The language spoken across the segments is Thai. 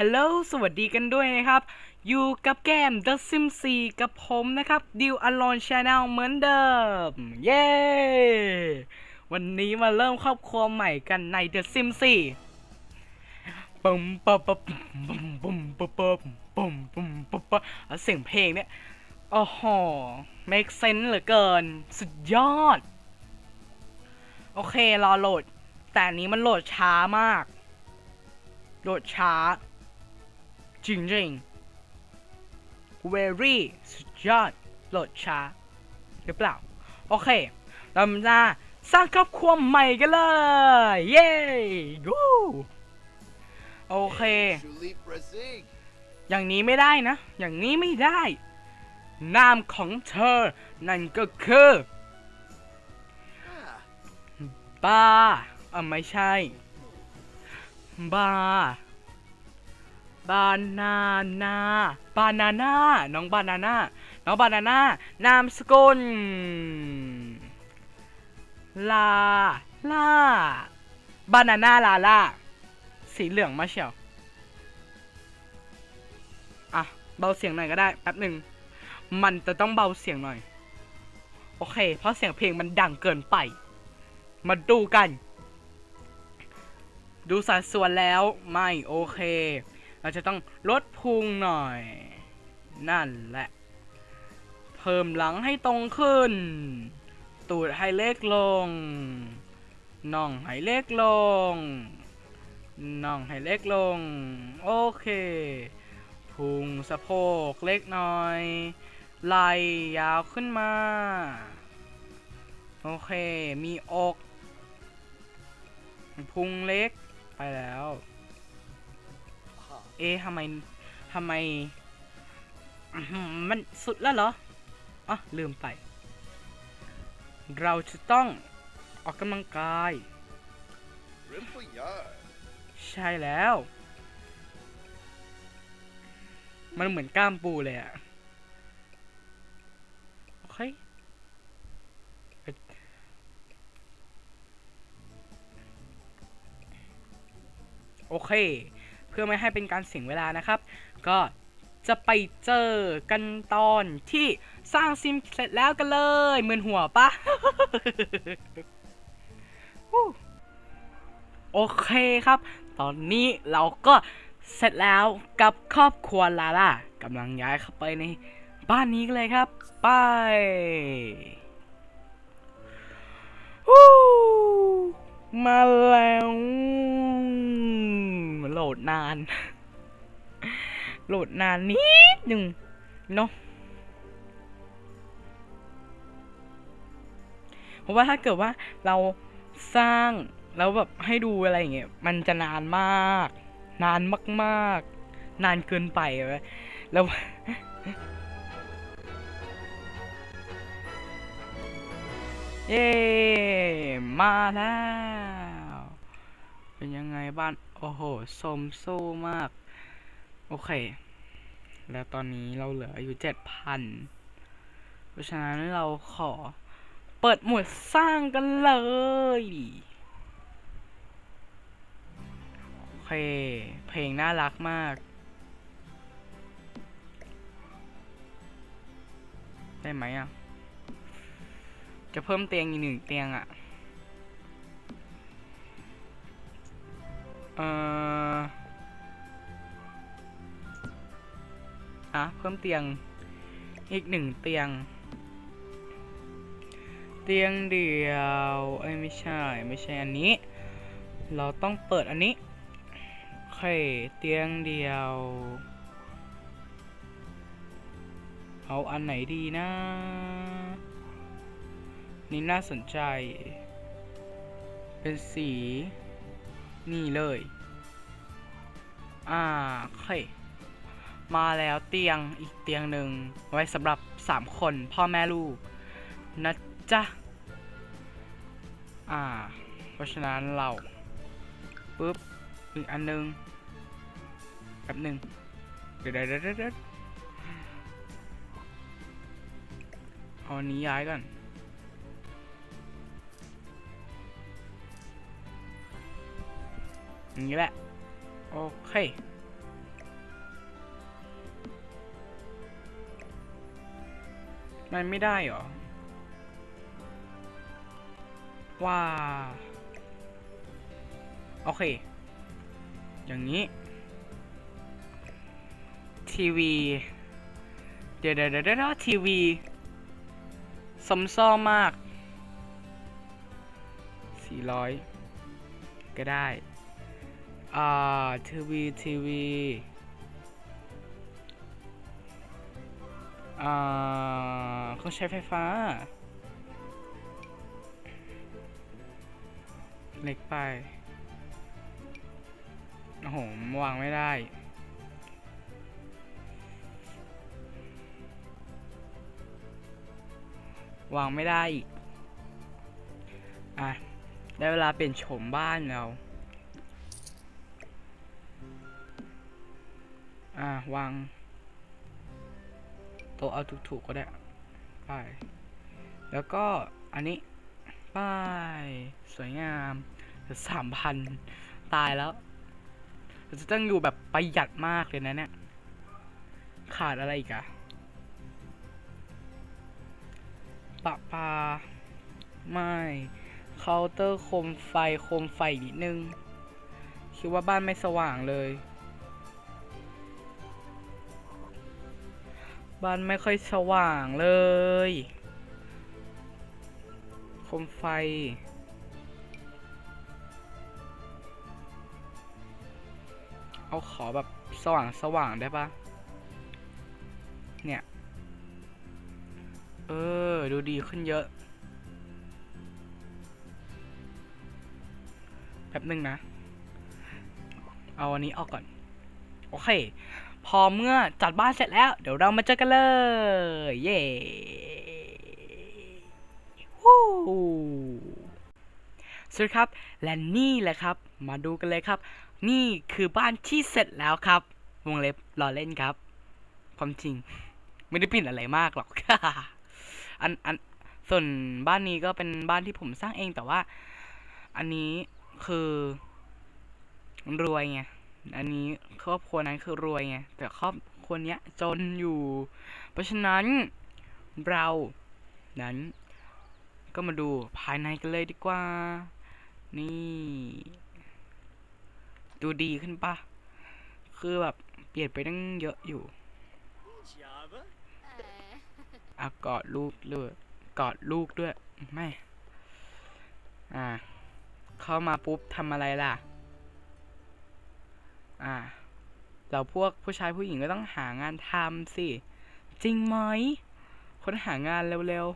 ฮัลโหลสวัสดีกันด้วยนะครับ อยู่กับแกม The Sims 4 กับผมนะครับดิวอลอนชาแนลเหมือนเดิม เย้ วันนี้มาเริ่มครอบครัวใหม่กันใน The Sims 4ปุ่มปั๊บปั๊บปุ่มปุ่มปั๊บปั๊บปุ่มปุ่มปั๊บปั๊บอะเสียงเพลงเนี่ยโอ้โห make sense เหลือเกิน สุดยอด โอเค รอโหลด แต่อันนี้มันโหลดช้ามาก โหลดช้า จริงจริงๆ very สุดยอดโหลดช้าหรือเปล่า โอเค เราจะสร้างครอบครัวใหม่กันเลย เย้ยูโอเค Tulip Brazil. อย่างนี้ไม่ได้นะ อย่างนี้ไม่ได้ นามของเธอ นั่นก็คือ Ah, บาอะไม่ใช่บา บานานาบานาน่าน้องบานาน่าน้องบานาน่านามสกุลลาล่าบานาน่าลาล่าสีเหลืองมาเชียวอะเบาเสียงหน่อยก็ได้แป๊บหนึ่งมันจะต้องเบาเสียงหน่อย โอเค เพราะเสียงเพลงมันดังเกินไป มาดูกัน ดูสัดส่วนแล้วไม่โอเค เราจะต้องลดพุงหน่อย นั่นแหละ เพิ่มหลังให้ตรงขึ้น ตูดให้เล็กลง น่องให้เล็กลง น่องให้เล็กลง โอเค พุงสะโพกเล็กหน่อย ไหล่ยาวขึ้นมา โอเค มีอก พุงเล็ก ไปแล้ว เอ๊ะทำไมทำไมมันสุดแล้วเหรออะลืมไป เราจะต้องออกกำลังกาย ใช่แล้ว มันเหมือนกล้ามปูเลยอะโอเคโอเค พื่อไม่ให้เป็นการเสียงเวลานะครับ ก็จะไปเจอกันตอนที่สร้างซิมเสร็จแล้วกันเลยมึนหัวปะโอเคครับ ตอนนี้เราก็เสร็จแล้วกับครอบครัวลาล่ากำลังย้ายเข้าไปในบ้านนี้กันเลยครับ ไปมาแล้ว โหลดนาน โหลดนานนิดหนึ่งเนาะเพราะว่าถ้าเกิดว่าเราสร้างแล้วแบบให้ดูอะไรอย่างเงี้ยมันจะนานมาก นานมากๆ นานเกินไปเลยแล้วเย้ มาแล้ว เป็นยังไงบ้าน โอ้โหสมสู้มาก โอเค แล้วตอนนี้เราเหลืออยู่เจ็ดพันเพราะฉะนั้นเราขอเปิดหมวดสร้างกันเลย โอเค เพลงน่ารักมาก ได้ไหมอะ จะเพิ่มเตียงอีกหนึ่งเตียงอะ เอ่ออะเพิ่มเตียงอีกหนึ่งเตียง เตียงเดียวเอ้ยไม่ใช่ไม่ใช่อันนี้ เราต้องเปิดอันนี้โอเคเตียงเดียว เอาอันไหนดีนะ นี่น่าสนใจ เป็นสี นี่เลย อ่าโอเคมาแล้วเตียงอีกเตียงหนึ่งไว้สำหรับสามคนพ่อแม่ลูก นะจ๊ะ อ่า เพราะฉะนั้นเราปุ๊บอีกอันหนึงแป๊บหนึ่งเดี๋ยวเดี๋ยวเดี๋ยวเอาอันนี้ย้ายก่อน อย่างนี้แหละ โอเค มันไม่ได้หรอ ว้า โอเค อย่างนี้ ทีวี เดี๋ยวเดี๋ยวเดี๋ยวทีวีสมซ้อมาก 400 ก็ได้ อ่าทีวีทีวีอ่าเครื่องใช้ไฟฟ้าเล็กไป โอ้โห วางไม่ได้ วางไม่ได้อีก อะ ได้เวลาเปลี่ยนโฉมบ้านแล้ว อะวางโต๊ะเอาถูกๆก็ได้ไปแล้วก็อันนี้ป้ายสวยงามสามพันตายแล้วจะต้องอยู่แบบประหยัดมากเลยนะเนี่ย ขาดอะไรอีกอะปะปา ไม่เคาน์เตอร์โคมไฟโคมไฟนิดนึง คิดว่าบ้านไม่สว่างเลย บ้านไม่ค่อยสว่างเลยโคมไฟ เอาขอแบบสว่างสว่างได้ปะเนี่ย เออ ดูดีขึ้นเยอะ แป๊บหนึ่งนะ เอาอันนี้ออกก่อน โอเค พอเมื่อจัดบ้านเสร็จแล้ว เดี๋ยวเรามาเจอกันเลย เย้วู้สวัสดีครับ และนี่แหละครับ มาดูกันเลยครับ นี่คือบ้านที่เสร็จแล้วครับ วงเล็บรอเล่นครับ ความจริง ไม่ได้ปิดอะไรมากหรอกอันอันส่วนบ้านนี้ก็เป็นบ้านที่ผมสร้างเองแต่ว่า อันนี้คือรวยไง อันนี้ครอบครัวนั้นคือรวยไงแต่ครอบครัวเนี้ยจนอยู่ เพราะฉะนั้นเรานั้นก็มาดูภายในกันเลยดีกว่า นี่ ดูดีขึ้นปะคือแบบเปลี่ยนไปตั้งเยอะอยู่ Java? อะกอดลูกด้วยกอดลูกด้วย ไม่ อ่า เข้ามาปุ๊บทำอะไรล่ะ อ่าเราพวกผู้ชายผู้หญิงก็ต้องหางานทำสิ จริงไหมคนหางานเร็ว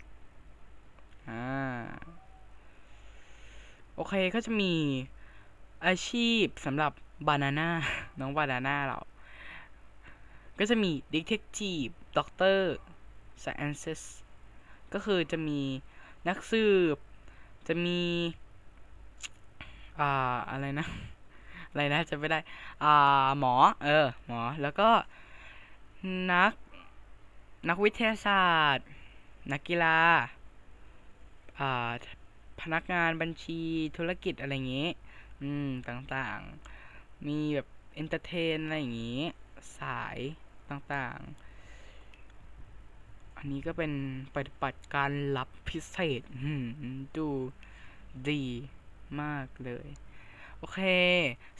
ๆ อ่า โอเคก็จะมีอาชีพสำหรับบานาน่า น้องบานาน่าเรา ก็จะมี Detective Doctor Sciences ก็คือจะมีนักสืบ จะมี อ่า อะไรนะ อะไรนะจะไม่ได้อ่าหมอ เออ หมอ แล้วก็นัก นักวิทยาศาสตร์ นักกีฬา อ่า พนักงานบัญชีธุรกิจอะไรอย่างงี้ อืม ต่างๆ มีแบบเอนเตอร์เทนอะไรอย่างงี้ สายต่างๆอันนี้ก็เป็นปฏิบัติการลับพิเศษดูดีมากเลย โอเค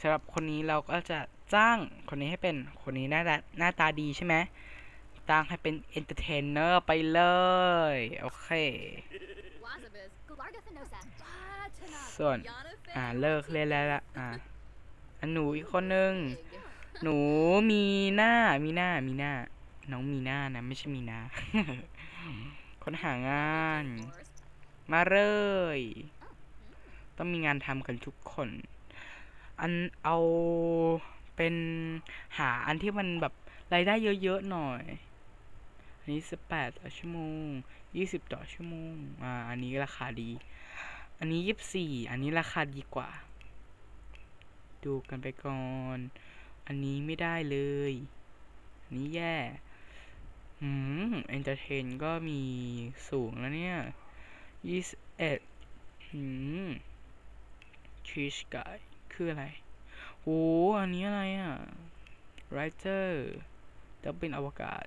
สำหรับคนนี้เราก็จะจ้างคนนี้ให้เป็นคนนี้หน้าตาหน้าตาดีใช่ไหมจ้างให้เป็นเอนเตอร์เทนเนอร์ไปเลย โอเค ส่วนอ่าเลิกเล่นแล้วละอ่าอันหนูอีกคนนึง หนูมีหน้ามีหน้ามีหน้า น้องมีหน้านะไม่ใช่มีหน้าคนหางาน มาเลย ต้องมีงานทำกันทุกคน อันเอาเป็นหาอันที่มันแบบรายได้เยอะๆหน่อย อันนี้สิบแปดต่อชั่วโมงยี่สิบต่อชั่วโมง อ่า อันนี้ราคาดี อันนี้ยี่สิบสี่ อันนี้ราคาดีกว่า ดูกันไปก่อน อันนี้ไม่ได้เลย อันนี้แย่ อืมเอนเตอร์เทนก็มีสูงแล้วเนี่ยยี่สิบเอ็ดอืมชีสไก่ คืออะไรโอ้อันนี้อะไรอะไรเตอร์จะเป็นอวกาศ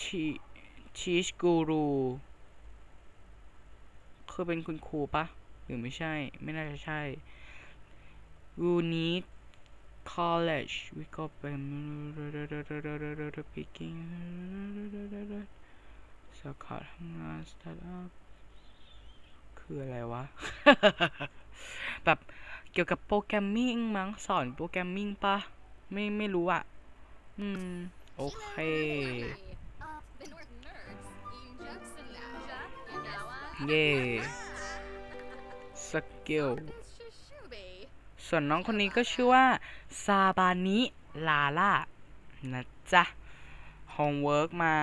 ชีชีชกูรูคือเป็นคุณครูปะหรือไม่ใช่ ไม่น่าจะใช่ you need college we got เป็น picking สาขาทำงาน startup คืออะไรวะ แบบเกี่ยวกับโปรแกรมมิ่งมั้งสอนโปรแกรมมิ่งปะไม่ไม่รู้อะอืม โอเคเย่สกิลส่วนน้องคนนี้ก็ชื่อว่า ซาบานิลาล่านะจ๊ะโฮมเวิร์กมา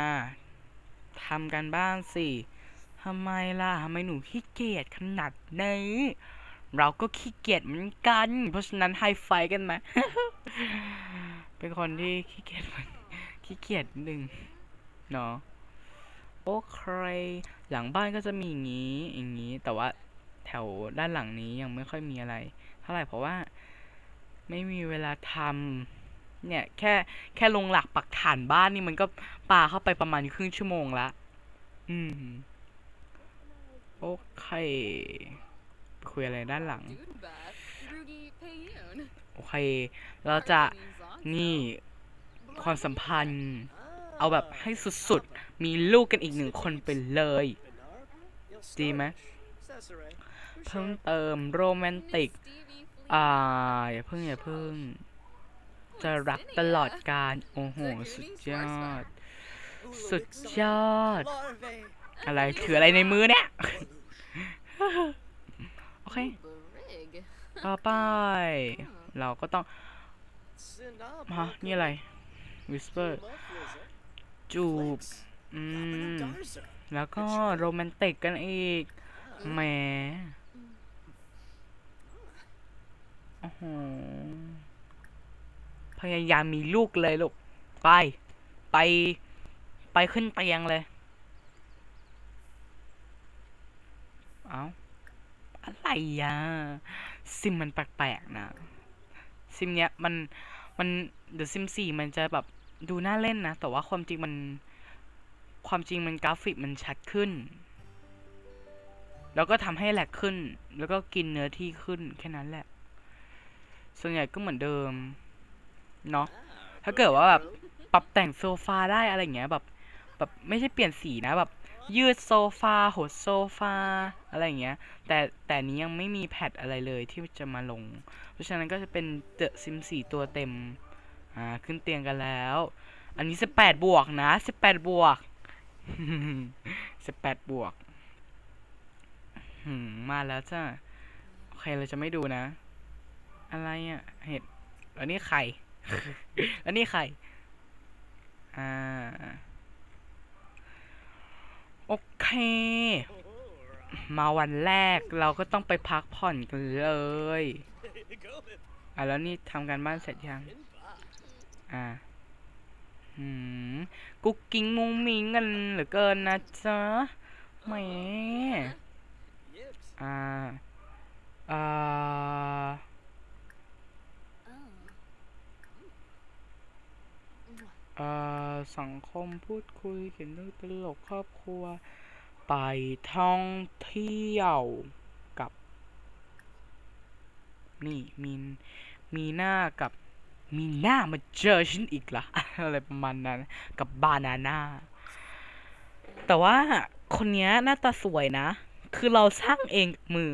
ทำกันบ้านสิทำไมล่ะทำไมหนูขี้เกียจขนาดนี้ เราก็ขี้เกียจเหมือนกัน เพราะฉะนั้นไฮไฟกันไหมเป็นคนที่ขี้เกียจเหมือนขี้เกียจหนึ่งเนาะโอเคหลังบ้านก็จะมีอย่างนี้อย่างนี้ แต่ว่าแถวด้านหลังนี้ยังไม่ค่อยมีอะไร เท่าไหร่เพราะว่า ไม่มีเวลาทำเนี่ย แค่แค่ลงหลักปักฐานบ้านนี่มันก็ปาเข้าไปประมาณครึ่งชั่วโมงละอืมโอเค คุยอะไรด้านหลัง โอเค เราจะนี่ความสัมพันธ์ เอาแบบให้สุดๆ มีลูกกันอีกหนึ่งคนไปเลย ดีไหมเพิ่มเติมโรแมนติก อ่า อย่าเพิ่งอย่าเพิ่ง จะรักตลอดการ โอ้โห สุดยอด สุดยอด อะไรถืออะไรในมือเนี่ย เค ต่อไป เราก็ต้องฮะนี่อะไร whisper จูบ อืม แล้วก็โรแมนติกกันอีก แหม โอ้โห พยายามมีลูกเลยลูก ไป ไป ไปขึ้นเตียงเลย เอา อะไรอะซิมมันแปลกๆนะ ซิมเนี้ยมันมันเดอะซิมสี่มันจะแบบดูน่าเล่นนะ แต่ว่าความจริงมัน ความจริงมันกราฟิกมันชัดขึ้น แล้วก็ทำให้แหลกขึ้น แล้วก็กินเนื้อที่ขึ้นแค่นั้นแหละ ส่วนใหญ่ก็เหมือนเดิม เนาะถ้าเกิดว่าแบบปรับแต่งโซฟาได้อะไรเงี้ยแบบ แบบไม่ใช่เปลี่ยนสีนะแบบ ยืดโซฟาหดโซฟา อะไรอย่างเงี้ย แต่แต่นี้ยังไม่มีแพทอะไรเลยที่จะมาลง เพราะฉะนั้นก็จะเป็นเดอะซิมสี่ตัวเต็ม อ่า ขึ้นเตียงกันแล้ว อันนี้สิบแปดบวกนะสิบแปดบวกสิบแปดบวกมาแล้วจ้ะโอเคเราจะไม่ดูนะ อะไรอะ เห็ดแล้วนี่ไข่แล้วนี่ไข่อ่า โอเค มาวันแรกเราก็ต้องไปพักผ่อนกันเลยอะแล้วนี่ทำการบ้านเสร็จยัง อ่าหืมกุ๊กกิ้งมุ้งมิงกันเหลือเกินนะจ๊ะแหมอ่าอ่า อ่า สังคมพูดคุยเขียนเรื่องตลกครอบครัว ไปท่องเที่ยวกับ นี่มีมีหน้ากับมีหน้ามาเจอฉันอีกละอะไรประมาณนั้น กับบานาน่าแต่ว่าคนนี้หน้าตาสวยนะ คือเราสร้างเองกับมือ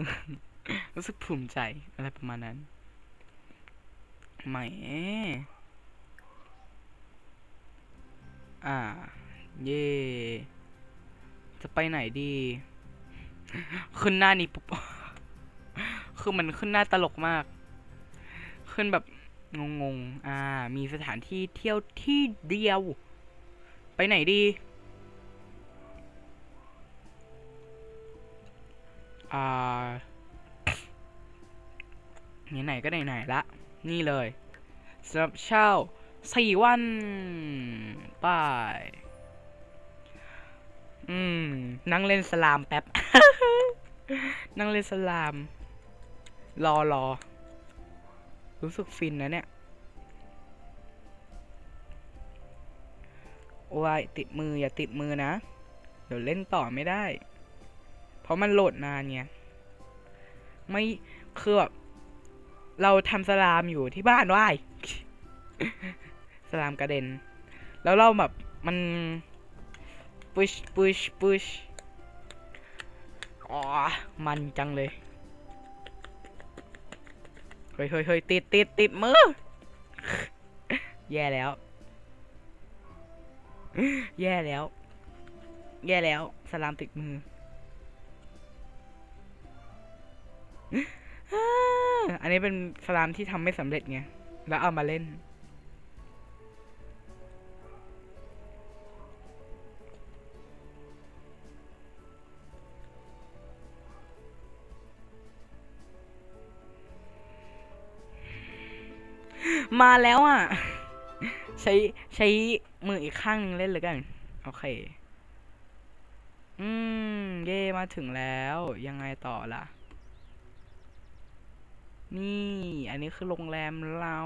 รู้สึกภูมิใจอะไรประมาณนั้นแหม อ่า เย่จะไปไหนดี ขึ้นหน้านี้ปุ๊บ คือมันขึ้นหน้าตลกมาก ขึ้นแบบงงๆ อ่า มีสถานที่เที่ยวที่เดียว ไปไหนดี อ่าไหนๆก็ไหนๆละ นี่เลยสำหรับเช่า สี่วันไป้ายอืม นั่งเล่นสลามแป๊บ นั่งเล่นสลาม รอรอ รู้สึกฟินนะเนี่ยโอวายติดมืออย่าติดมือนะ เดี๋ยวเล่นต่อไม่ได้ เพราะมันโหลดนานไงไม่คือแบบเราทำสลามอยู่ที่บ้านว่าย สลามกระเด็น แล้วเราแบบมันปุชปุชปุชอ๋อมันจังเลย เฮ้ยเฮ้ยเฮ้ยติดติดติดมือ แย่แล้ว แย่แล้ว แย่แล้ว สลามติดมืออันนี้เป็นสลามที่ทำไม่สำเร็จไง แล้วเอามาเล่น มาแล้วอะ ใช้ใช้มืออีกข้างหนึงเล่นเลยกัน โอเค อืม เย่มาถึงแล้ว ยังไงต่อล่ะ นี่ อันนี้คือโรงแรมเรา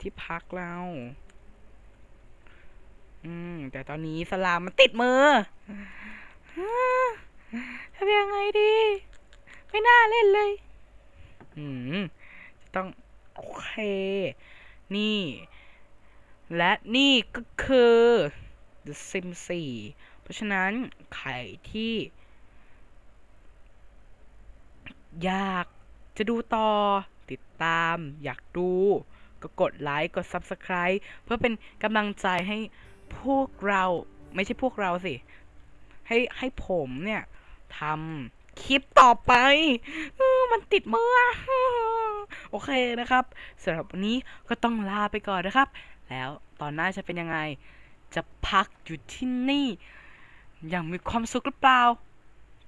ที่พักเรา อืม แต่ตอนนี้สลามมันติดมือทำยังไงดี ไม่น่าเล่นเลย อืม ต้อง โอเค นี่ และนี่ก็คือ The Sims 4 เพราะฉะนั้นใครที่ อยากจะดูต่อติดตาม อยากดู ก็กดไลค์ กด Subscribe เพื่อเป็นกำลังใจให้พวกเราไม่ใช่พวกเราสิ ให้ให้ผมเนี่ยทำคลิปต่อไป มันติดมืออ โอเคนะครับสำหรับวันนี้ก็ต้องลาไปก่อนนะครับ แล้วตอนหน้าจะเป็นยังไง จะพักอยู่ที่นี่อย่างมีความสุขหรือเปล่า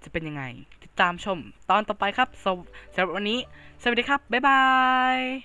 จะเป็นยังไง ติดตามชมตอนต่อไปครับสำหรับวันนี้ สวัสดีครับ บ๊ายบาย